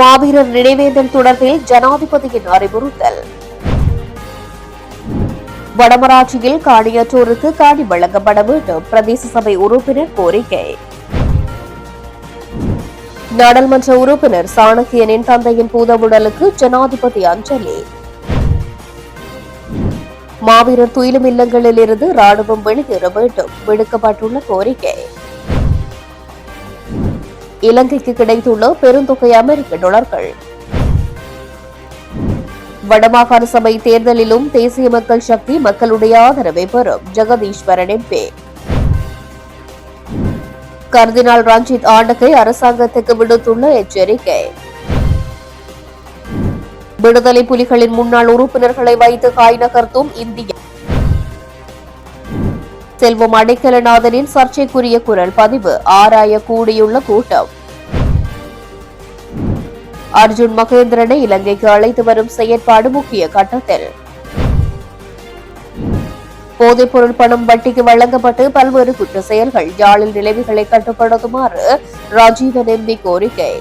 மாவீரர் நினைவேந்தல் தொடர்பில் ஜனாதிபதியின் அறிவுறுத்தல். வடமராட்சியில் காணியற்றோருக்கு காணி வழங்கப்பட வேண்டும் பிரதேச சபை உறுப்பினர் கோரிக்கை. நாடாளுமன்ற உறுப்பினர் சாணக்கியனின் தந்தையின் பூதவுடலுக்கு ஜனாதிபதி அஞ்சலி. மாவீரர் துயிலும் இல்லங்களில் இருந்து ராணுவம் வெளியேற வேண்டும். விடுக்கப்பட்டுள்ள கோரிக்கை. இலங்கைக்கு கிடைத்துள்ள பெருந்தொகை அமெரிக்க டாலர்கள். வடமாகாண சபை தேர்தலிலும் தேசிய மக்கள் சக்தி மக்களுடைய ஆதரவை பெறும். ஜெகதீஸ்வரன் எம்பி. கர்தினால் ரஞ்சித் ஆண்டகை அரசாங்கத்துக்கு விடுத்துள்ள எச்சரிக்கை. விடுதலை புலிகளின் முன்னாள் உறுப்பினர்களை வைத்து காய் நகர்த்தும் இந்தியா செல்வம் அடைக்கலநாதனின் சர்ச்சைக்குரிய குரல் பதிவு. ஆராய கூடியுள்ள கூட்டம். அர்ஜுன் மகேந்திரனை இலங்கைக்கு அழைத்து வரும் செயற்பாடு முக்கிய கட்டத்தில். போதைப்பொருள் பணம் வட்டிக்கு வழங்கப்பட்டு பல்வேறு குற்ற செயல்கள் யாழில் நிலைமைகளை கட்டுப்படுத்துமாறு ராஜீவன் எம்பி கோரிக்கை.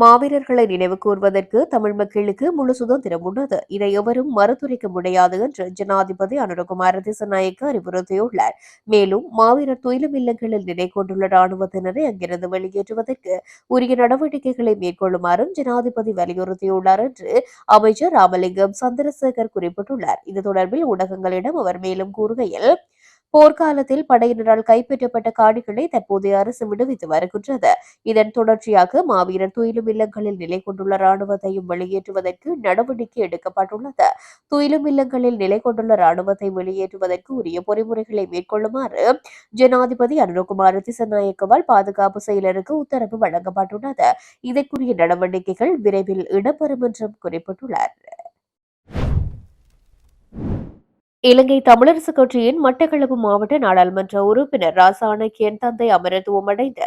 மாவீரர்களை நினைவு கூர்வதற்கு தமிழ் மக்களுக்கு முழு சுதந்திரம் உள்ளது. இதை எவரும் மறுத்துரைக்க முடியாது என்று ஜனாதிபதி அனுரகுமார திசநாயக்க அறிவுறுத்தியுள்ளார். மேலும் மாவீரர் துயிலும் இல்லங்களில் நிலை கொண்டுள்ள ராணுவத்தினரை அங்கிருந்து வெளியேற்றுவதற்கு உரிய நடவடிக்கைகளை மேற்கொள்ளுமாறும் ஜனாதிபதி வலியுறுத்தியுள்ளார் என்று அமைச்சர் ராமலிங்கம் சந்திரசேகர் குறிப்பிட்டுள்ளார். இது தொடர்பில் ஊடகங்களிடம் அவர் மேலும் கூறுகையில் போர்க்காலத்தில் படையினரால் கைப்பற்றப்பட்ட காணிகளை தற்போதைய அரசு விடுவித்து வருகின்றது. இதன் தொடர்ச்சியாக மாவீரர் துயிலும் இல்லங்களில் நிலை கொண்டுள்ள ராணுவத்தையும் வெளியேற்றுவதற்கு நடவடிக்கை எடுக்கப்பட்டுள்ளது. துயிலும் இல்லங்களில் நிலை கொண்டுள்ள ராணுவத்தை வெளியேற்றுவதற்கு உரிய பொறிமுறைகளை மேற்கொள்ளுமாறு ஜனாதிபதி அனுரகுமார திசநாயக்கவால் பாதுகாப்பு செயலருக்கு உத்தரவு வழங்கப்பட்டுள்ளது. இதற்குரிய நடவடிக்கைகள் விரைவில் இடம்பெறும் என்றும் குறிப்பிட்டுள்ளார். இலங்கை தமிழரசு கட்சியின் மட்டக்களப்பு மாவட்ட நாடாளுமன்ற உறுப்பினர் ராசாணக்கியன் தந்தை அமரத்துவமடைந்த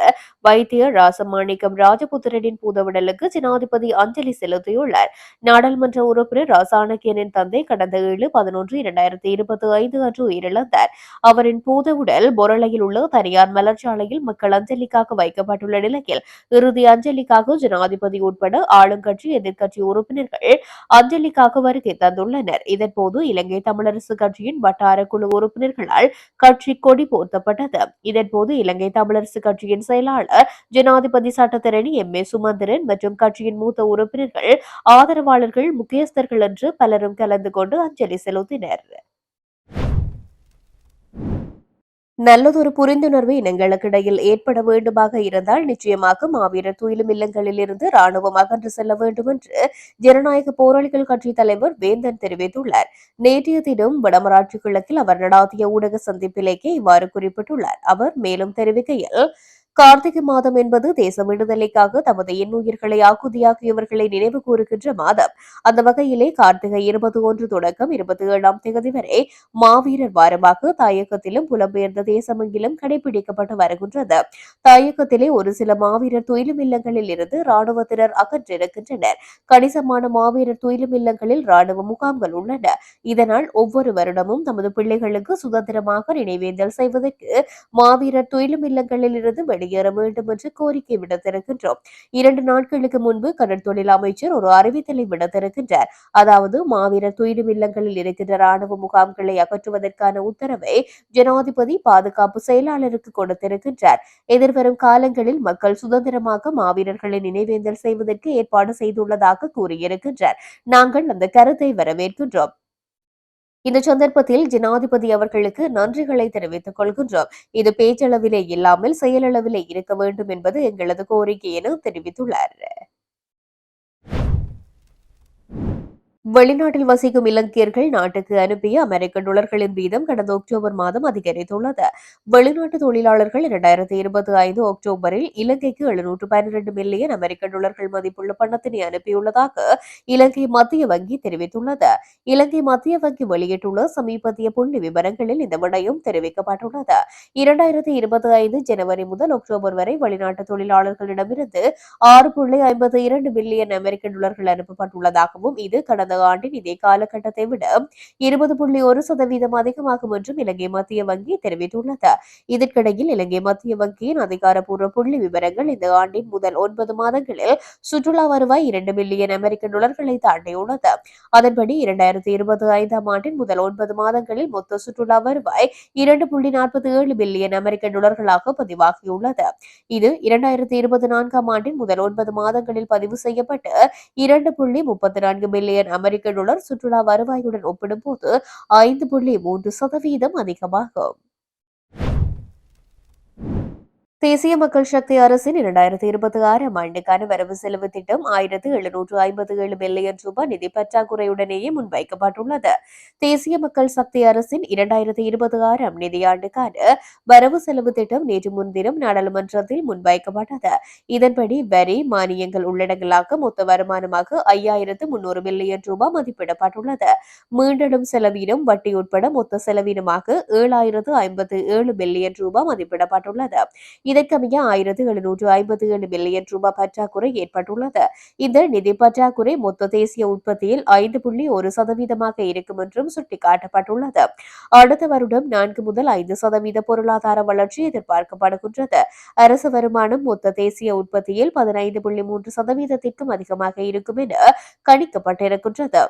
வைத்தியர் ராசமாணிக்கம் ராஜபுத்திரனின் பூதவுடலுக்கு ஜனாதிபதி அஞ்சலி செலுத்தியுள்ளார். நாடாளுமன்ற உறுப்பினர் ராசாணக்கியனின் தந்தை கடந்த ஏழு பதினொன்று இரண்டாயிரத்தி இருபத்தி ஐந்து அன்று உயிரிழந்தார். அவரின் பூதவுடல் பொருளையில் உள்ள தனியார் மலர்ச்சாலையில் மக்கள் அஞ்சலிக்காக வைக்கப்பட்டுள்ள நிலையில் இறுதி அஞ்சலிக்காக ஜனாதிபதி உட்பட ஆளுங்கட்சி எதிர்க்கட்சி உறுப்பினர்கள் அஞ்சலிக்காக வருகை தந்துள்ளனர். இதன்போது இலங்கை தமிழரசு கட்சியின் வட்டார குழு உறுப்பினர்களால் கட்சி கொடி போர்த்தப்பட்டது. இதன்போது இலங்கை தமிழரசு கட்சியின் செயலாளர் ஜனாதிபதி சட்டத்தரணி எம். ஏ. சுமந்திரன் மற்றும் கட்சியின் மூத்த உறுப்பினர்கள் ஆதரவாளர்கள் முக்கியஸ்தர்கள் என்று பலரும் கலந்து கொண்டு அஞ்சலி செலுத்தினர். நல்லதொரு புரிந்துணர்வு இனங்களுக்கிடையில் ஏற்பட வேண்டுமாக இருந்தால் நிச்சயமாக மாவீரர் துயிலும் இல்லங்களில் இருந்து ராணுவம் அகன்று செல்ல வேண்டும் என்று ஜனநாயக போராளிகள் கட்சி தலைவர் வேந்தன் தெரிவித்துள்ளார். நேற்றைய தினம் வடமராட்சி கிழக்கில் அவர் நடாத்திய ஊடக சந்திப்பிலேயே இவ்வாறு குறிப்பிட்டுள்ளார். அவர் மேலும் தெரிவிக்கையில் கார்த்திகை மாதம் என்பது தேச விடுதலைக்காக தமது எண்ணுயிர்களை ஆக்குதியாக்கியவர்களை நினைவு கூறுகின்ற மாதம். அந்த வகையிலே கார்த்திகை இருபத்தி ஒன்று தொடக்கம் இருபத்தி ஏழாம் தேதி வரை மாவீரர் வாரமாக தாயகத்திலும் புலம்பெயர்ந்த தேசமெங்கிலும் கடைபிடிக்கப்பட்டு வருகின்றது. தாயகத்திலே ஒரு சில மாவீரர் துயிலும் இல்லங்களில் இருந்து ராணுவத்தினர் அகற்றிருக்கின்றனர். கணிசமான மாவீரர் துயிலும் இல்லங்களில் ராணுவ முகாம்கள் உள்ளன. இதனால் ஒவ்வொரு வருடமும் தமது பிள்ளைகளுக்கு சுதந்திரமாக நினைவேந்தல் செய்வதற்கு மாவீரர் துயிலும் இல்லங்களில் இருந்து வெளியேற வேண்டும் என்று கோரிக்கை விடுத்திருக்கின்றோம். இரண்டு நாட்களுக்கு முன்பு கடற்தொழில் அமைச்சர் ஒரு அறிவித்தலை விடுத்திருக்கின்றார். அதாவது மாவீரர் துயிலும் இல்லங்களில் இருக்கின்ற ராணுவ முகாம்களை அகற்றுவதற்கான உத்தரவை ஜனாதிபதி பாதுகாப்பு செயலாளருக்கு கொடுத்திருக்கின்றார். எதிர்வரும் காலங்களில் மக்கள் சுதந்திரமாக மாவீரர்களை நினைவேந்தல் செய்வதற்கு ஏற்பாடு செய்துள்ளதாக கூறியிருக்கின்றார். நாங்கள் அந்த கருத்தை வரவேற்கின்றோம். இந்த சந்தர்ப்பத்தில் ஜனாதிபதி அவர்களுக்கு நன்றிகளை தெரிவித்துக் கொள்கின்றோம். இது பேச்சளவிலே இல்லாமல் செயலளவிலே இருக்க வேண்டும் என்பது எங்களது கோரிக்கை என தெரிவித்துள்ளார். வெளிநாட்டில் வசிக்கும் இலங்கையர்கள் நாட்டுக்கு அனுப்பிய அமெரிக்க டொலர்களின் வீதம் கடந்த அக்டோபர் மாதம் அதிகரித்துள்ளது. வெளிநாட்டு தொழிலாளர்கள் இரண்டாயிரத்தி இருபத்தி ஐந்து அக்டோபரில் இலங்கைக்கு எழுநூற்று பன்னிரண்டு மில்லியன் அமெரிக்க டொலர்கள் மதிப்புள்ள பணத்தினை அனுப்பியுள்ளதாக இலங்கை மத்திய வங்கி தெரிவித்துள்ளது. இலங்கை மத்திய வங்கி வெளியிட்டுள்ள சமீபத்திய புள்ளி விவரங்களில் இந்த விடயம் தெரிவிக்கப்பட்டுள்ளது. இரண்டாயிரத்தி இருபத்தி ஐந்து ஜனவரி முதல் அக்டோபர் வரை வெளிநாட்டு தொழிலாளர்களிடமிருந்து ஆறு புள்ளி ஐம்பத்தி இரண்டு மில்லியன் அமெரிக்க டொலர்கள் அனுப்பப்பட்டுள்ளதாகவும் இது கடந்த கடந்த ஆண்டின் இதே காலகட்டத்தை விட இருபது புள்ளி ஒரு சதவீதம் அதிகமாகும் என்றும் இலங்கை மத்திய வங்கி தெரிவித்துள்ளது. இதற்கிடையில் இலங்கை மத்திய வங்கியின் அதிகாரப்பூர்வ புள்ளி விவரங்கள் இந்த ஆண்டின் முதல் ஒன்பது மாதங்களில் சுற்றுலா வருவாய் இரண்டு மில்லியன் அமெரிக்க டாலர்களை தாண்டியுள்ளது. அதன்படி இரண்டாயிரத்தி இருபத்தி ஐந்தாம் ஆண்டின் முதல் ஒன்பது மாதங்களில் மொத்த சுற்றுலா வருவாய் இரண்டு புள்ளி நாற்பத்தி ஏழு பில்லியன் அமெரிக்க டாலர்களாக பதிவாகியுள்ளது. இது இரண்டாயிரத்தி இருபத்தி நான்காம் ஆண்டின் முதல் ஒன்பது மாதங்களில் பதிவு செய்யப்பட்டு இரண்டு புள்ளி முப்பத்தி நான்கு பில்லியன் அமெரிக்க டாலர் சுற்றுலா வருவாயுடன் ஒப்பிடும்போது ஐந்து புள்ளி மூன்று சதவீதம் அதிகமாகும். தேசிய மக்கள் சக்தி அரசின் இரண்டாயிரத்தி இருபத்தி ஆறாம் ஆண்டுக்கான வரவு செலவு திட்டம் ஆயிரத்து எழுநூற்று ஐம்பத்தி ஏழு பில்லியன் ரூபாய் நிதி பற்றாக்குறையுடனேயே முன்வைக்கப்பட்டுள்ளது. தேசிய மக்கள் சக்தி அரசின் இரண்டாயிரத்தி இருபத்தி ஆறாம் நிதியாண்டுக்கான வரவு செலவு திட்டம் நேற்று முன்தினம் நாடாளுமன்றத்தில் முன்வைக்கப்பட்டது. இதன்படி வரி மானியங்கள் உள்ளடங்கலாக மொத்த வருமானமாக ஐயாயிரத்து முன்னூறு பில்லியன் ரூபாய் மதிப்பிடப்பட்டுள்ளது. மீண்டெடும் செலவினம் வட்டி உட்பட மொத்த செலவினமாக ஏழாயிரத்து ஐம்பத்து ஏழு பில்லியன் ரூபாய் மதிப்பிடப்பட்டுள்ளது. இதற்கமைய ஆயிரத்து எழுநூற்று ஐம்பத்தி ஏழு மில்லியன் ரூபாய் பற்றாக்குறை ஏற்பட்டுள்ளது. இந்த நிதி பற்றாக்குறை மொத்த தேசிய உற்பத்தியில் ஐந்து புள்ளி ஒரு சதவீதமாக இருக்கும் என்றும் சுட்டிக்காட்டப்பட்டுள்ளது. அடுத்த வருடம் நான்கு முதல் ஐந்து சதவீத பொருளாதார வளர்ச்சி எதிர்பார்க்கப்படுகின்றது. அரசு வருமானம் மொத்த தேசிய உற்பத்தியில் பதினைந்து புள்ளி மூன்று சதவீதத்திற்கும் அதிகமாக இருக்கும் என கணிக்கப்பட்டிருக்கின்றது.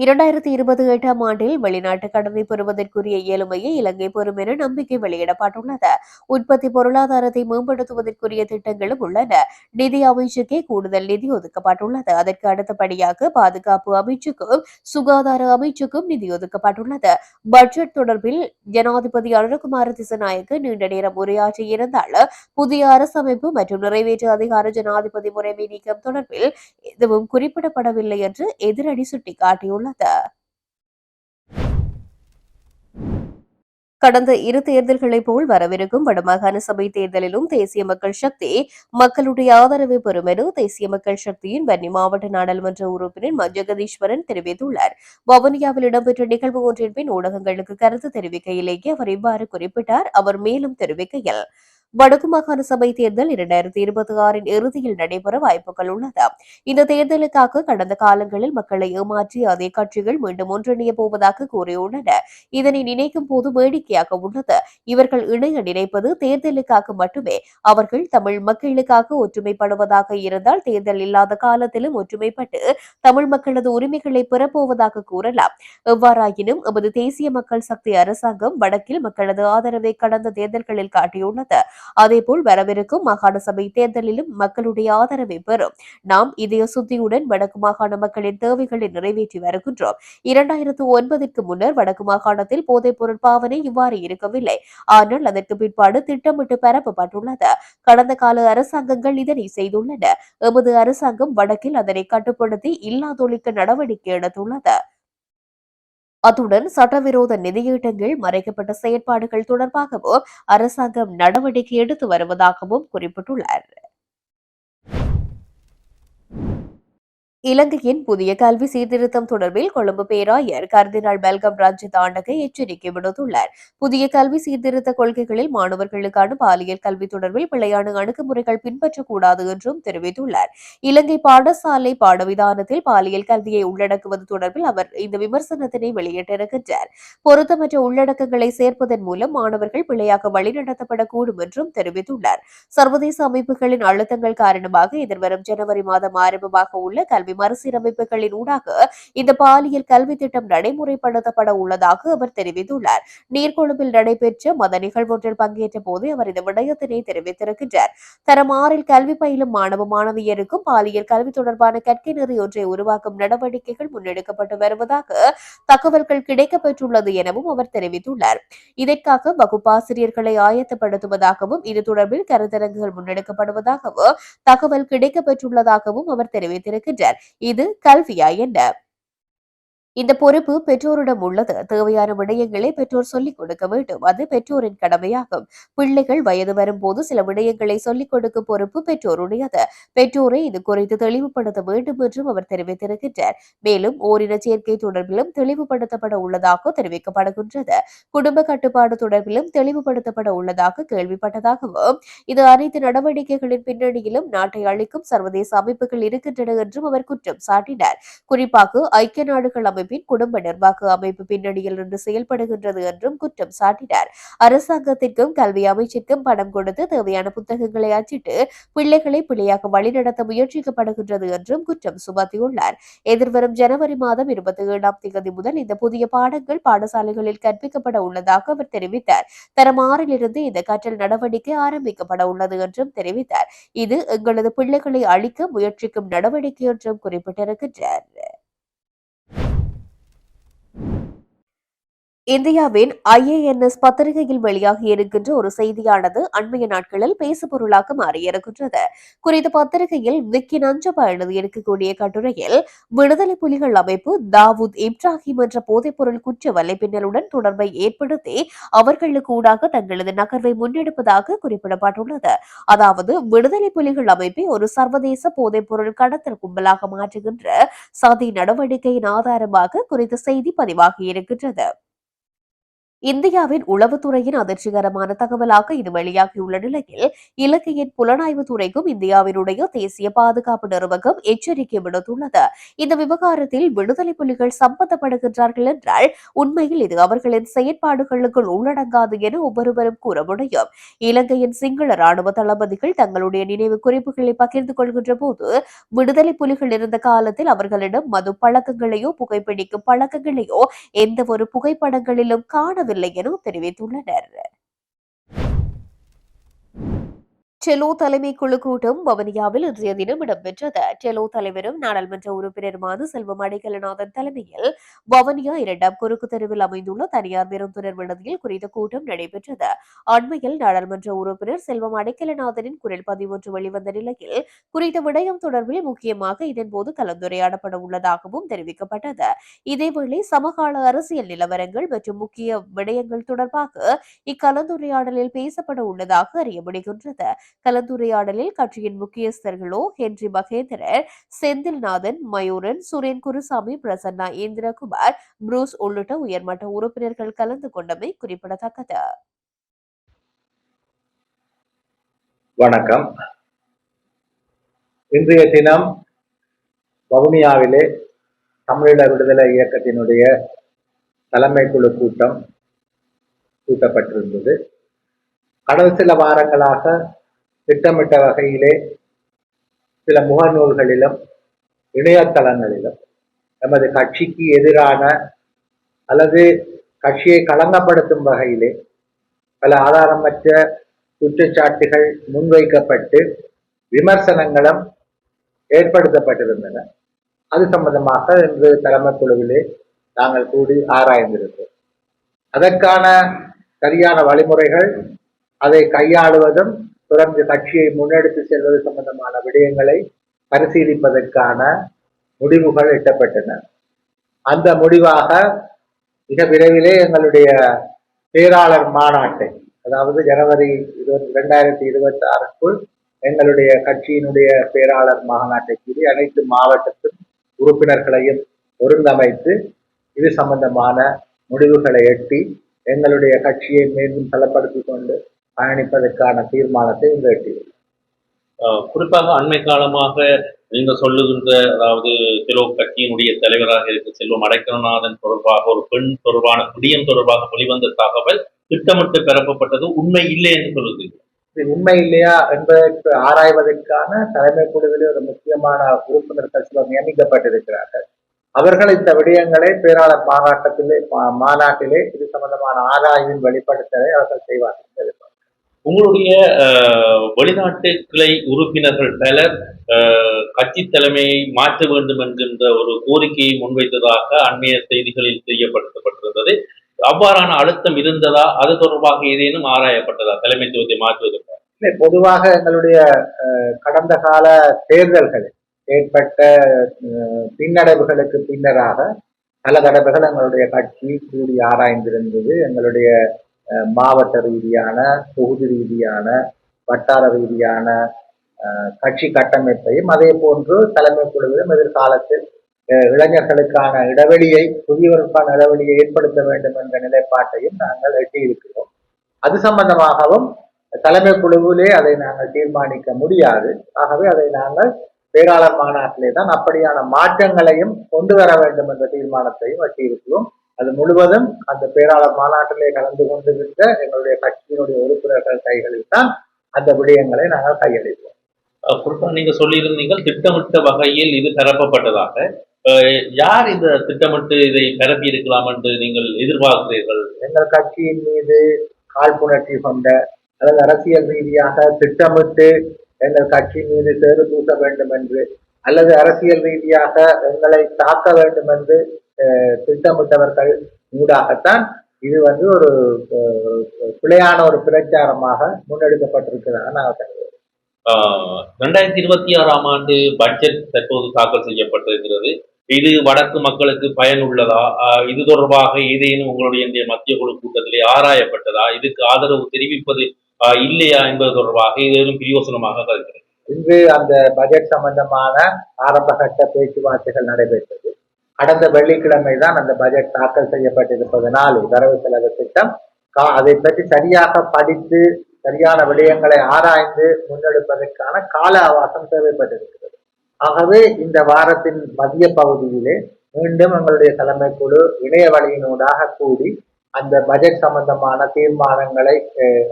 இரண்டாயிரத்தி இருபத்தி எட்டாம் ஆண்டில் வெளிநாட்டு கடனை பெறுவதற்குரிய இயலுமையை இலங்கை பெறும் என நம்பிக்கை வெளியிடப்பட்டுள்ளது. உற்பத்தி பொருளாதாரத்தை மேம்படுத்துவதற்குரிய திட்டங்களும் உள்ளன. நிதி அமைச்சுக்கே கூடுதல் நிதி ஒதுக்கப்பட்டுள்ளது. அதற்கு அடுத்தபடியாக பாதுகாப்பு அமைச்சுக்கும் சுகாதார அமைச்சுக்கும் நிதி ஒதுக்கப்பட்டுள்ளது. பட்ஜெட் தொடர்பில் ஜனாதிபதி அனுரகுமார திசநாயக்கு நீண்ட நேரம் உரையாற்றியிருந்தாலும் புதிய அரசமைப்பு மற்றும் நிறைவேற்று அதிகார ஜனாதிபதி முறைமை நீக்கம் தொடர்பில் எதுவும் குறிப்பிடப்படவில்லை என்று எதிரடி சுட்டிக்காட்டியுள்ளது கடந்த இரு தேர்தல்களைப் போல் வரவிருக்கும் வடமாகாண சபை தேர்தலிலும் தேசிய மக்கள் சக்தி மக்களுடைய ஆதரவை பெறும் என தேசிய மக்கள் சக்தியின் வன்னி மாவட்ட நாடாளுமன்ற உறுப்பினர் ம. ஜெகதீஸ்வரன் தெரிவித்துள்ளார். வவுனியாவில் இடம்பெற்ற நிகழ்வு ஒன்றின் பின் ஊடகங்களுக்கு கருத்து தெரிவிக்கையிலேயே அவர் இவ்வாறு குறிப்பிட்டார். அவர் மேலும் தெரிவிக்கையில் வடக்கு மாகாண சபை தேர்தல் இரண்டாயிரத்தி இருபத்தி ஆறின் இறுதியில் நடைபெற வாய்ப்புகள் உள்ளது. இந்த தேர்தலுக்காக கடந்த காலங்களில் மக்களை ஏமாற்றி அதே கட்சிகள் மீண்டும் ஒன்றிணைய போவதாக கூறியுள்ளன இதனை நினைக்கும் போது வேடிக்கையாக உள்ளது. இவர்கள் இணைய நினைப்பது தேர்தலுக்காக மட்டுமே. அவர்கள் தமிழ் மக்களுக்காக ஒற்றுமைப்படுவதாக இருந்தால் தேர்தல் இல்லாத காலத்திலும் ஒற்றுமைப்பட்டு தமிழ் மக்களது உரிமைகளை பெறப்போவதாக கூறலாம். எவ்வாறாயினும் எமது தேசிய மக்கள் சக்தி அரசாங்கம் வடக்கில் மக்களது ஆதரவை கடந்த தேர்தல்களில் காட்டியுள்ளது. அதேபோல் வரவிருக்கும் மாகாண சபை தேர்தலிலும் மக்களுடைய ஆதரவை பெறும். நாம் இதய சுத்தியுடன் வடக்கு மாகாண மக்களின் தேவைகளை நிறைவேற்றி வருகின்றோம். இரண்டாயிரத்து ஒன்பதுக்கு முன்னர் வடக்கு மாகாணத்தில் போதைப் பொருள் பாவனை இவ்வாறு இருக்கவில்லை. ஆனால் அதற்கு பிற்பாடு திட்டமிட்டு பரப்பப்பட்டுள்ளது. கடந்த கால அரசாங்கங்கள் இதனை செய்துள்ளன. எமது அரசாங்கம் வடக்கில் அதனை கட்டுப்படுத்தி இல்லாதொழிக்க நடவடிக்கை எடுத்துள்ளது. அத்துடன் சட்டவிரோத நிதியீட்டங்கள் மறைக்கப்பட்ட செயற்பாடுகள் தொடர்பாகவும் அரசாங்கம் நடவடிக்கை எடுத்து வருவதாகவும் குறிப்பிட்டுள்ளார். இலங்கையின் புதிய கல்வி சீர்திருத்தம் தொடர்பில் கொழும்பு பேராயர் கர்தினால் பெல்கம் ரஞ்சித் ஆண்டகை எச்சரிக்கை விடுத்துள்ளார். புதிய கல்வி சீர்திருத்த கொள்கைகளில் மாணவர்களுக்கான பாலியல் கல்வி தொடர்பில் பிழையான அணுகுமுறைகள் பின்பற்றக்கூடாது என்றும் தெரிவித்துள்ளார். இலங்கை பாடசாலை பாடவிதானத்தில் பாலியல் கல்வியை உள்ளடக்குவது தொடர்பில் அவர் இந்த விமர்சனத்தினை வெளியிட்டிருக்கின்றார். பொருத்தமற்ற உள்ளடக்கங்களை சேர்ப்பதன் மூலம் மாணவர்கள் பிழையாக வழிநடத்தப்படக்கூடும் என்றும் தெரிவித்துள்ளார். சர்வதேச அமைப்புகளின் அழுத்தங்கள் காரணமாக எதிர்வரும் ஜனவரி மாதம் ஆரம்பமாக உள்ள கல்வி மறுசீரமைப்புகளின் ஊடாக இந்த பாலியல் கல்வி திட்டம் நடைமுறைப்படுத்தப்பட உள்ளதாக அவர் தெரிவித்துள்ளார். நீர்கொழும்பில் நடைபெற்ற மத நிகழ்வொன்றில் பங்கேற்ற போது அவர் இந்த விடயத்தினை தெரிவித்திருக்கின்றார். தரம் ஆறில் கல்வி பயிலும் மாணவ மாணவியருக்கும் பாலியல் கல்வி தொடர்பான கற்கை நெறி ஒன்றை உருவாக்கும் நடவடிக்கைகள் முன்னெடுக்கப்பட்டு வருவதாக தகவல்கள் கிடைக்கப்பெற்றுள்ளது எனவும் அவர் தெரிவித்துள்ளார். இதற்காக வகுப்பாசிரியர்களை ஆயத்தப்படுத்துவதாகவும் இது தொடர்பில் கருத்தரங்குகள் முன்னெடுக்கப்படுவதாகவும் தகவல் கிடைக்கப்பெற்றுள்ளதாகவும் அவர் தெரிவித்திருக்கின்றார். இது கல்வியா என்ன? இந்த பொறுப்பு பெற்றோரிடம் உள்ளது. தேவையான விடயங்களை பெற்றோர் சொல்லிக் கொடுக்க வேண்டும். அது பெற்றோரின் கடமையாகும். பிள்ளைகள் வயது வரும்போது சில விடயங்களை சொல்லிக் கொடுக்கும் பொறுப்பு பெற்றோருடையது. பெற்றோரை இது குறித்து தெளிவுபடுத்த வேண்டும் என்றும் அவர் தெரிவித்திருக்கின்றார். மேலும் ஓரின சேர்க்கை தொடர்பிலும் தெளிவுபடுத்தப்பட உள்ளதாக தெரிவிக்கப்படுகின்றது. குடும்ப கட்டுப்பாடு தொடர்பிலும் தெளிவுபடுத்தப்பட உள்ளதாக கேள்விப்பட்டதாகவும் இது அனைத்து நடவடிக்கைகளின் பின்னணியிலும் நாட்டை அளிக்கும் சர்வதேச அமைப்புகள் இருக்கின்றன என்றும் அவர் குற்றம் சாட்டினார். குறிப்பாக ஐக்கிய நாடுகள் அமைப்பின் குடும்ப நிர்வாக அமைப்பு பின்னணியில் இருந்து செயல்படுகின்றது என்றும் குற்றம் சாட்டினார். அரசாங்கத்திற்கும் கல்வி அமைச்சிற்கும் பணம் கொடுத்து தேவையான புத்தகங்களை அச்சிட்டு பிள்ளைகளை பிள்ளையாக வழிநடத்த முயற்சிக்கப்படுகின்றது என்றும் குற்றம் சுமத்தியுள்ளார். எதிர்வரும் ஜனவரி மாதம் இருபத்தி ஏழாம் தேதி முதல் இந்த புதிய பாடங்கள் பாடசாலைகளில் கற்பிக்கப்பட உள்ளதாக அவர் தெரிவித்தார். தரம் ஆறிலிருந்து இந்த கற்றல் நடவடிக்கை ஆரம்பிக்கப்பட உள்ளது என்றும் தெரிவித்தார். இது எங்களது பிள்ளைகளை அழிக்க முயற்சிக்கும் நடவடிக்கை என்றும் குறிப்பிட்டிருக்கின்றார். you இந்தியாவின் ஐஏஎன்எஸ் பத்திரிகையில் வெளியாகி இருக்கின்ற ஒரு செய்தியானது அண்மைய நாட்களில் பேசுபொருளாக மாறியிருக்கின்றது. குறித்த பத்திரிகையில் விக்கி நஞ்சப்பா எழுதியிருக்கக்கூடிய கட்டுரையில் விடுதலை புலிகள் அமைப்பு தாவூத் இப்ராஹிம் என்ற போதைப்பொருள் குற்ற வலைப்பின்னலுடன் தொடர்பை ஏற்படுத்தி அவர்களுக்கு ஊடாக தங்களது நகர்வை முன்னெடுப்பதாக குறிப்பிடப்பட்டுள்ளது. அதாவது விடுதலை புலிகள் அமைப்பை ஒரு சர்வதேச போதைப்பொருள் கடத்தல் கும்பலாக மாற்றுகின்ற சதி நடவடிக்கையின் ஆதாரமாக குறித்த செய்தி பதிவாகி இருக்கின்றது. இந்தியாவின் உளவுத்துறையின் அதிர்ச்சிகரமான தகவலாக இது வெளியாகியுள்ள நிலையில் இலங்கையின் புலனாய்வு துறைக்கும் இந்தியாவினுடைய தேசிய பாதுகாப்பு நிறுவனம் எச்சரிக்கை விடுத்துள்ளது. இந்த விவகாரத்தில் விடுதலை புலிகள் சம்பந்தப்படுகின்றார்கள் என்றால் உண்மையில் இது அவர்களின் செயற்பாடுகளுக்குள் உள்ளடங்காது என ஒவ்வொருவரும் கூற முடியும். இலங்கையின் சிங்கள ராணுவ தளபதிகள் தங்களுடைய நினைவு குறிப்புகளை பகிர்ந்து கொள்கின்ற போது விடுதலை புலிகள் இருந்த காலத்தில் அவர்களிடம் மது பழக்கங்களையோ புகைப்பிடிக்கும் பழக்கங்களையோ எந்த ஒரு புகைப்படங்களிலும் காண காணவில்லை என தெரிவித்துள்ளனர். டெலோ தலைமை குழு கூட்டம் வவனியாவில் இன்றைய தினம் இடம்பெற்றது. டெலோ தலைவரும் நாடாளுமன்ற உறுப்பினருமான செல்வம் அடைக்கலநாதன் தலைமையில் வவனியா இரண்டாம் குறுக்கு தெருவில் அமைந்துள்ள தனியார் பெருந்துணர் விடுதியில் குறித்த கூட்டம் நடைபெற்றது. அண்மையில் நாடாளுமன்ற உறுப்பினர் செல்வம் அடைக்கலநாதனின் குரல் பதிவு ஒன்று வெளிவந்த நிலையில் குறித்த விடயம் தொடர்பில் முக்கியமாக இதன்போது கலந்துரையாடப்பட உள்ளதாகவும் தெரிவிக்கப்பட்டது. இதேவேளை சமகால அரசியல் நிலவரங்கள் மற்றும் முக்கிய விடயங்கள் தொடர்பாக இக்கலந்துரையாடலில் பேசப்பட உள்ளதாக அறிய முடிகின்றது கலந்துரையாடலில் கட்சியின் முக்கியஸ்தர்களோ ஹென்றி மகேந்திரர் செந்தில்நாதன் மயூரன் சுரேன் குருசாமி பிரசன்னா இந்திரகுமார் புரூஸ் உள்ளிட்ட உயர்மட்ட உறுப்பினர்கள் கலந்து கொண்டமை குறிப்பிடத்தக்கது. வணக்கம். இன்றைய தினம் வவுனியாவிலே தமிழீழ விடுதலை இயக்கத்தினுடைய தலைமை குழு கூட்டம் கூட்டப்பட்டிருந்தது. கடந்த சில வாரங்களாக திட்டமிட்ட வகையிலே சில முகநூல்களிலும் இணையதளங்களிலும் நமது கட்சிக்கு எதிரான அல்லது கட்சியை களங்கப்படுத்தும் வகையிலே பல ஆதாரமற்ற குற்றச்சாட்டுகள் முன்வைக்கப்பட்டு விமர்சனங்களும் ஏற்படுத்தப்பட்டிருந்தன. அது சம்பந்தமாக இன்று தலைமை குழுவிலே நாங்கள் கூடி ஆராய்ந்திருக்கிறோம். அதற்கான சரியான வழிமுறைகள் அதை கையாளுவதும் தொடர்ந்து கட்சியை முன்னெடுத்து செல்வது சம்பந்தமான விடயங்களை பரிசீலிப்பதற்கான முடிவுகள் எட்டப்பட்டன. அந்த முடிவாக மிக விரைவிலே எங்களுடைய பேராளர் மாநாட்டை அதாவது ஜனவரி இருபத்தி ரெண்டாயிரத்தி இருபத்தி ஆறுக்குள் எங்களுடைய கட்சியினுடைய பேராளர் மாநாட்டை கூறி அனைத்து மாவட்டத்தின் உறுப்பினர்களையும் ஒருங்கமைத்து இது சம்பந்தமான முடிவுகளை எட்டி எங்களுடைய கட்சியை மீண்டும் பலப்படுத்திக் கொண்டு பயணிப்பதற்கான தீர்மானத்தை இன்று குறிப்பாக அண்மை காலமாக நீங்க சொல்லுகின்ற அதாவது செலோ கட்சியினுடைய தலைவராக இருக்க செல்வம் அடைக்கலநாதன் தொடர்பாக ஒரு பெண் தொடர்பான குடியம் தொடர்பாக வெளிவந்த தகவல் திட்டமிட்டு பெறப்பட்டது உண்மை இல்லை என்று சொல்லுது இது உண்மை இல்லையா என்பதற்கு ஆராய்வதற்கான தலைமை குழுவிலே ஒரு முக்கியமான உறுப்பினர்கள் சிலர் நியமிக்கப்பட்டிருக்கிறார்கள். அவர்கள் இந்த விடயங்களை பேராளர் மாநாட்டத்திலே மாநாட்டிலே இது சம்பந்தமான ஆராய்வின் வெளிப்படுத்தலை அவர்கள் செய்வார்கள். உங்களுடைய வெளிநாட்டு கிளை உறுப்பினர்கள் பலர் கட்சி தலைமையை மாற்ற வேண்டும் என்கின்ற ஒரு கோரிக்கையை முன்வைத்ததாக அண்மைய செய்திகளில் தெரியப்படுத்தப்பட்டிருந்தது. அவ்வாறான அழுத்தம் இருந்ததா? அது தொடர்பாக ஏதேனும் ஆராயப்பட்டதா? தலைமைத்துவத்தை மாற்றுவதற்கு. இல்லை பொதுவாக எங்களுடைய கடந்த கால தேர்தல்களில் ஏற்பட்ட பின்னடைவுகளுக்கு பின்னராக பல தடவைகள் எங்களுடைய கட்சி கூடி ஆராய்ந்திருந்தது. எங்களுடைய மாவட்ட ரீதியான தொகுதி ரீதியான வட்டார ரீதியான கட்சி கட்டமைப்பையும் அதே போன்று தலைமை குழுவிலும் எதிர்காலத்தில் இளைஞர்களுக்கான இடைவெளியை புதியவர்களுக்கான இடைவெளியை ஏற்படுத்த வேண்டும் என்ற நிலைப்பாட்டையும் நாங்கள் எட்டியிருக்கிறோம். அது சம்பந்தமாகவும் தலைமை குழுவிலே அதை நாங்கள் தீர்மானிக்க முடியாது. ஆகவே அதை நாங்கள் பேராளர் மாநாட்டிலே தான் அப்படியான மாற்றங்களையும் கொண்டு வர வேண்டும் என்ற தீர்மானத்தையும் எட்டியிருக்கிறோம். அது முழுவதும் அந்த பேராளர் மாநாட்டிலே கலந்து கொண்டிருந்த எங்களுடைய கட்சியினுடைய உறுப்பினர்கள் கைகளில் தான் அந்த விடயங்களை நாங்கள் கையளிப்போம் அஹ் குறிப்பா நீங்க சொல்லியிருந்தீர்கள் திட்டமிட்ட வகையில் இது பரப்பப்பட்டதாக யார் இந்த திட்டமிட்டு இதை பரப்பி இருக்கலாம் என்று நீங்கள் எதிர்பார்க்கிறீர்கள்? எங்கள் கட்சியின் மீது காழ்ப்புணர்ச்சி கொண்ட அல்லது அரசியல் ரீதியாக திட்டமிட்டு எங்கள் கட்சி மீது சேறு பூச வேண்டும் என்று அல்லது அரசியல் ரீதியாக எங்களை தாக்க வேண்டும் என்று திட்டமிட்டவர்கள் ஊடாகத்தான் இது வந்து ஒரு பிழையான ஒரு பிரச்சாரமாக முன்னெடுக்கப்பட்டிருக்கிறதாக நான் ரெண்டாயிரத்தி இருபத்தி ஆறாம் ஆண்டு பட்ஜெட் தற்போது தாக்கல் செய்யப்பட்டிருக்கிறது. இது வடக்கு மக்களுக்கு பயனுள்ளதா? இது தொடர்பாக ஏதேனும் உங்களுடைய மத்திய குழு கூட்டத்திலே ஆராயப்பட்டதா? இதுக்கு ஆதரவு தெரிவிப்பது இல்லையா என்பது தொடர்பாக ஏதேனும் பிரியோசனமாக கருதுகிறேன். இன்று அந்த பட்ஜெட் சம்பந்தமான ஆரம்ப கட்ட பேச்சுவார்த்தைகள் நடைபெற்றது. கடந்த வெள்ளிக்கிழமை தான் அந்த பட்ஜெட் தாக்கல் செய்யப்பட்டிருப்பதனால் வரவு செலவு திட்டம் கா- அதை பற்றி சரியாக படித்து சரியான விடயங்களை ஆராய்ந்து முன்னெடுப்பதற்கான கால அவகாசம் தேவைப்பட்டிருக்கிறது. ஆகவே இந்த வாரத்தின் மதிய பகுதியிலே மீண்டும் எங்களுடைய தலைமை குழு இணைய வழியினூடாக கூடி அந்த பட்ஜெட் சம்பந்தமான தீர்மானங்களை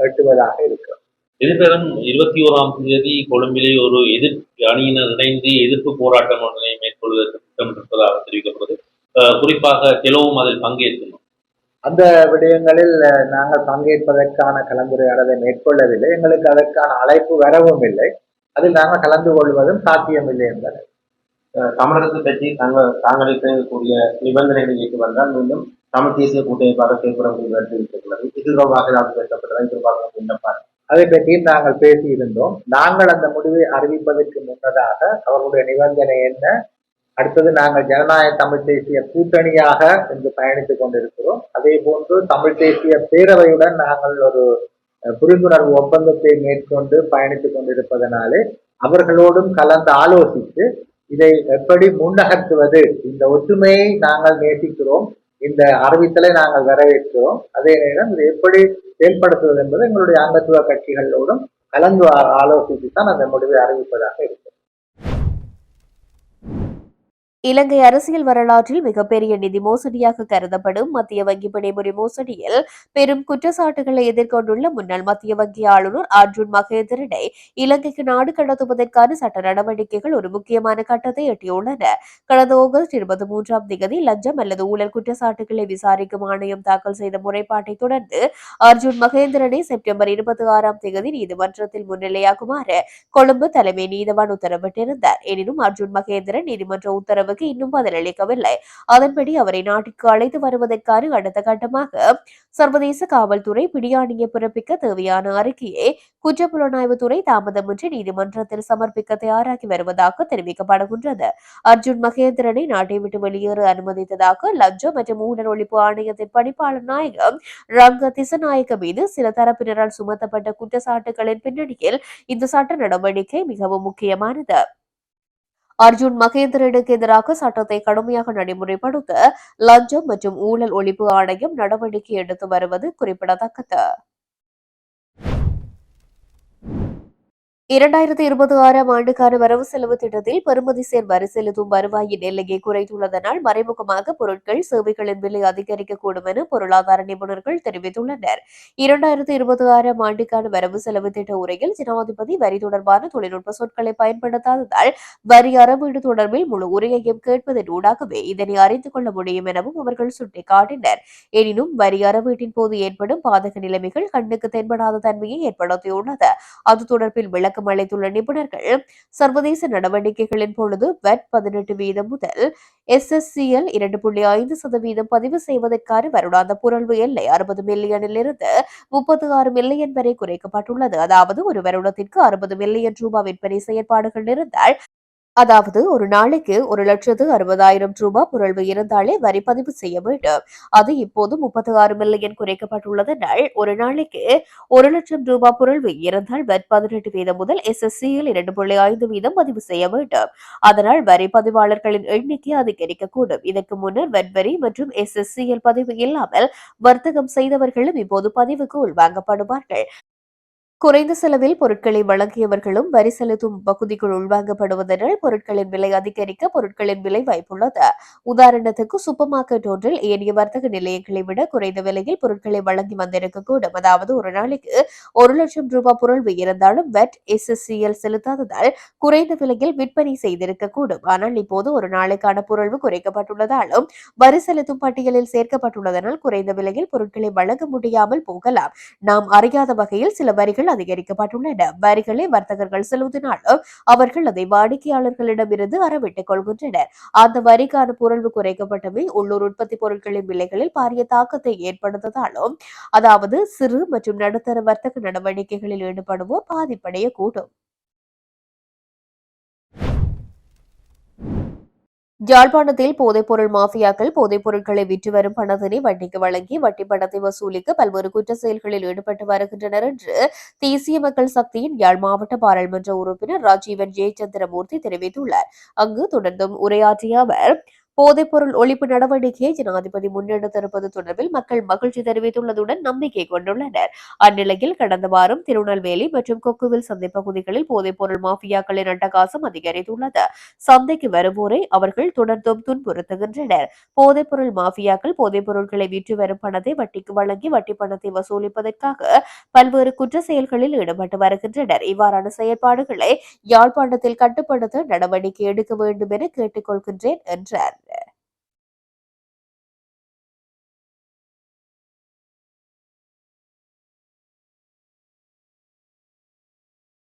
எட்டுவதாக இருக்கிறோம். எதிர்வரும் இருபத்தி ஓராம் தேதி கொழும்பிலே ஒரு எதிர் அணியினர் இணைந்து எதிர்ப்பு போராட்டம் ஒன்றை மேற்கொள்வதற்கு திட்டமிட்டிருப்பதாக தெரிவிக்கப்படுது. குறிப்பாக தெலவும் அதில் பங்கேற்கணும். அந்த விடயங்களில் நாங்கள் பங்கேற்பதற்கான கலந்துரையாடலை மேற்கொள்ளவில்லை. எங்களுக்கு அதற்கான அழைப்பு வரவும் இல்லை. அதில் நாங்கள் கலந்து கொள்வதும் சாத்தியமில்லை என்பது. தமிழகத்தை பற்றி தாங்கள் தாங்கள் இருக்கக்கூடிய நிபந்தனைகளை ஏற்று வந்தால் மீண்டும் தமிழ் தேசிய கூட்டமைப்பாக செயல்பட முடிவு இருக்கிறது இது தொடர்பாக ஏதாவது பேசப்பட்டதா இது தொடர்பாக அதை பற்றியும் நாங்கள் பேசியிருந்தோம். நாங்கள் அந்த முடிவை அறிவிப்பதற்கு முன்னதாக அவர்களுடைய நிபந்தனை என்ன அடுத்தது நாங்கள் ஜனநாயக தமிழ் தேசிய கூட்டணியாக இன்று பயணித்துக் கொண்டிருக்கிறோம். அதே போன்று தமிழ் தேசிய பேரவையுடன் நாங்கள் ஒரு புரிந்துணர்வு ஒப்பந்தத்தை மேற்கொண்டு பயணித்துக் கொண்டிருப்பதனாலே அவர்களோடும் கலந்து ஆலோசித்து இதை எப்படி முன்னகர்த்துவது இந்த ஒற்றுமையை நாங்கள் நேசிக்கிறோம் இந்த அறிவித்தலை நாங்கள் வரவேற்கிறோம் அதே நேரம் இதை எப்படி செயல்படுத்துவது என்பது எங்களுடைய அங்கத்துவ கட்சிகளோடும் கலந்து ஆலோசித்து தான் அந்த முடிவை அறிவிப்பதாக இருக்கும். இலங்கை அரசியல் வரலாற்றில் மிகப்பெரிய நிதி மோசடியாக கருதப்படும் மத்திய வங்கி பிணைமுறை மோசடியில் பெரும் குற்றச்சாட்டுகளை எதிர்கொண்டுள்ள முன்னாள் மத்திய வங்கி ஆளுநர் அர்ஜுன் மகேந்திரனை இலங்கைக்கு நாடு கடத்துவதற்கான சட்ட நடவடிக்கைகள் ஒரு முக்கியமான கட்டத்தை எட்டியுள்ளன. கடந்த ஆகஸ்ட் இருபத்தி மூன்றாம் தேதி லஞ்சம் அல்லது ஊழல் குற்றச்சாட்டுகளை விசாரிக்கும் ஆணையம் தாக்கல் செய்த முறைப்பாட்டை தொடர்ந்து அர்ஜுன் மகேந்திரனை செப்டம்பர் இருபத்தி ஆறாம் தேதி நீதிமன்றத்தில் முன்னிலையாகுமாறு கொழும்பு தலைமை நீதவான் உத்தரவிட்டிருந்தார். எனினும் அர்ஜுன் மகேந்திரன் நீதிமன்ற உத்தரவு உத்தரவுக்கு இன்னும் பதிலளிக்கவில்லை அதன்படி அவரை நாட்டிற்கு அழைத்து வருவதற்கான அடுத்த கட்டமாக சர்வதேச காவல்துறை பிடியாணியை பிறப்பிக்க தேவையான அறிக்கையை குற்றப்புலனாய்வுத்துறை தாமதமின்றி நீதிமன்றத்தில் சமர்ப்பிக்க தயாராகி வருவதாக தெரிவிக்கப்படுகின்றது. அர்ஜுன் மகேந்திரனை நாட்டை விட்டு வெளியேற அனுமதித்ததாக லஞ்சம் மற்றும் ஊழல் ஒழிப்பு ஆணையத்தின் பணிப்பாளர் நாயகம் ரங்க திசநாயக்க மீது சில தரப்பினரால் சுமத்தப்பட்ட குற்றச்சாட்டுகளின் பின்னணியில் இந்த சட்ட நடவடிக்கை மிகவும் முக்கியமானது. அர்ஜுன் மகேந்திரனுக்கு எதிராக சட்டத்தை கடுமையாக நடைமுறைப்படுத்த லஞ்சம் மற்றும் ஊழல் ஒழிப்பு ஆணையம் நடவடிக்கை எடுத்து வருவது குறிப்பிடத்தக்கது. இரண்டாயிரத்தி இருபத்தி ஆறாம் ஆண்டுக்கான வரவு செலவு திட்டத்தில் பெறுமதி சேர் வரி செலுத்தும் வருவாயின் எல்லையை குறைத்துள்ளதனால் மறைமுகமாக பொருட்கள் சேவைகளின் விலை அதிகரிக்கக்கூடும் என பொருளாதார நிபுணர்கள் தெரிவித்துள்ளனர். இரண்டாயிரத்தி இருபத்தி ஆறாம் ஆண்டுக்கான வரவு செலவு திட்ட உரையில் ஜனாதிபதி வரி தொடர்பான தொழில்நுட்ப சொற்களை பயன்படுத்தாததால் வரி அறவீடு தொடர்பில் முழு உரையையும் கேட்பதன் ஊடாகவே இதனை அறிந்து கொள்ள முடியும் எனவும் அவர்கள் சுட்டிக்காட்டினர். எனினும் வரி அறவீட்டின் போது ஏற்படும் பாதக நிலைமைகள் கண்ணுக்கு தென்படாத தன்மையை ஏற்படுத்தியுள்ளது. அது தொடர்பில் விளக்கம் அளித்துள்ள நிபுணர்கள் சர்வதேச நடவடிக்கைகளின் பொழுது வெட் பதினெட்டு வீதம் முதல் எஸ்எஸ்சிஎல் இரண்டு புள்ளி ஐந்து சதவீதம் பதிவு செய்வதற்கான வருடாந்த புரள்வு எல்லை அறுபது மில்லியனில் இருந்து முப்பத்தி ஆறு மில்லியன் வரை குறைக்கப்பட்டுள்ளது. அதாவது ஒரு வருடத்திற்கு அறுபது மில்லியன் ரூபாய் விற்பனை செயற்பாடுகள் இருந்தால் அதாவது ஒரு நாளைக்கு ஒரு லட்சத்து அறுபதாயிரம் ரூபாய் புரள்வு இருந்தாலே வரி பதிவு செய்ய வேண்டும். அது இப்போது முப்பத்தி ஆறு மில்லியன் குறைக்கப்பட்டுள்ளதனால் ஒரு நாளைக்கு ஒரு லட்சம் ரூபாய் புரள்வு இருந்தால் வரி பதினெட்டு வீதம் முதல் எஸ்எஸ்சியில் இரண்டு புள்ளி ஐந்து வீதம் பதிவு செய்ய வேண்டும். அதனால் வரி பதிவாளர்களின் எண்ணிக்கை அதிகரிக்கக்கூடும். இதற்கு முன்னர் வரி மற்றும் எஸ்எஸ்சிஎல் பதிவு இல்லாமல் வர்த்தகம் செய்தவர்களும் இப்போது பதிவுக்கு உள்வாங்கப்படுவார்கள் குறைந்த செலவில் பொருட்களை வழங்கியவர்களும் வரி செலுத்தும் பகுதிக்குள் உள்வாங்கப்படுவதனால் பொருட்களின் விலை அதிகரிக்க பொருட்களின் விலை வாய்ப்புள்ளது. உதாரணத்துக்கு சூப்பர் மார்க்கெட் ஒன்றில் ஏனைய வர்த்தக நிலையங்களை விட குறைந்த விலையில் பொருட்களை வழங்கி வந்திருக்கக்கூடும். அதாவது ஒரு நாளைக்கு ஒரு லட்சம் ரூபாய் பொருள் இருந்தாலும் வெட் எஸ்எஸ்சிஎல் செலுத்தாததால் குறைந்த விலையில் விற்பனை செய்திருக்கக்கூடும். ஆனால் இப்போது ஒரு நாளைக்கான பொருள்வு குறைக்கப்பட்டுள்ளதாலும் வரி செலுத்தும் பட்டியலில் சேர்க்கப்பட்டுள்ளதனால் குறைந்த விலையில் பொருட்களை வழங்க முடியாமல் போகலாம். நாம் அறியாத வகையில் சில வரிகள் அதிகரிக்கப்பட்டுள்ளன. வரிகளை வர்த்தகர்கள் செலுத்தினாலும் அவர்கள் அதை வாடிக்கையாளர்களிடமிருந்து அறவிட்டுக் கொள்கின்றனர். அந்த வரிக்கான பொருள்வு குறைக்கப்பட்டமை உள்ளூர் உற்பத்தி பொருட்களின் விலைகளில் பாரிய தாக்கத்தை ஏற்படுத்ததாலும் அதாவது சிறு மற்றும் நடுத்தர வர்த்தக நடவடிக்கைகளில் ஈடுபடுவோர் பாதிப்படையக்கூடும். யாழ்ப்பாணத்தில் போதைப்பொருள் மாஃபியாக்கள் போதைப் பொருட்களை விற்று வரும் பணத்தினை வட்டிக்கு வழங்கி வட்டி பணத்தை வசூலிக்க பல்வேறு குற்ற செயல்களில் ஈடுபட்டு வருகின்றனர் என்று தேசிய மக்கள் சக்தியின் யாழ் மாவட்ட பாராளுமன்ற உறுப்பினர் ராஜீவன் ஜெயச்சந்திரமூர்த்தி தெரிவித்துள்ளார். அங்கு தொடர்ந்தும் உரையாற்றிய அவர் போதைப்பொருள் ஒழிப்பு நடவடிக்கையை ஜனாதிபதி முன்னெடுத்திருப்பது தொடர்பில் மக்கள் மகிழ்ச்சி தெரிவித்துள்ளதுடன் நம்பிக்கை கொண்டுள்ளனர். அந்நிலையில் கடந்த வாரம் திருநெல்வேலி மற்றும் கொக்குவில் சந்தை பகுதிகளில் போதைப்பொருள் மாஃபியாக்களின் அட்டகாசம் அதிகரித்துள்ளது. சந்தைக்கு வருவோரை அவர்கள் தொடர்ந்தும் துன்புறுத்துகின்றனர். போதைப்பொருள் மாஃபியாக்கள் போதைப்பொருட்களை விற்று வரும் பணத்தை வட்டிக்கு வழங்கி வட்டி பணத்தை வசூலிப்பதற்காக பல்வேறு குற்ற செயல்களில் ஈடுபட்டு வருகின்றனர். இவ்வாறான செயற்பாடுகளை யாழ்ப்பாணத்தில் கட்டுப்படுத்த நடவடிக்கை எடுக்க வேண்டும் என கேட்டுக் கொள்கின்றேன் என்றார்.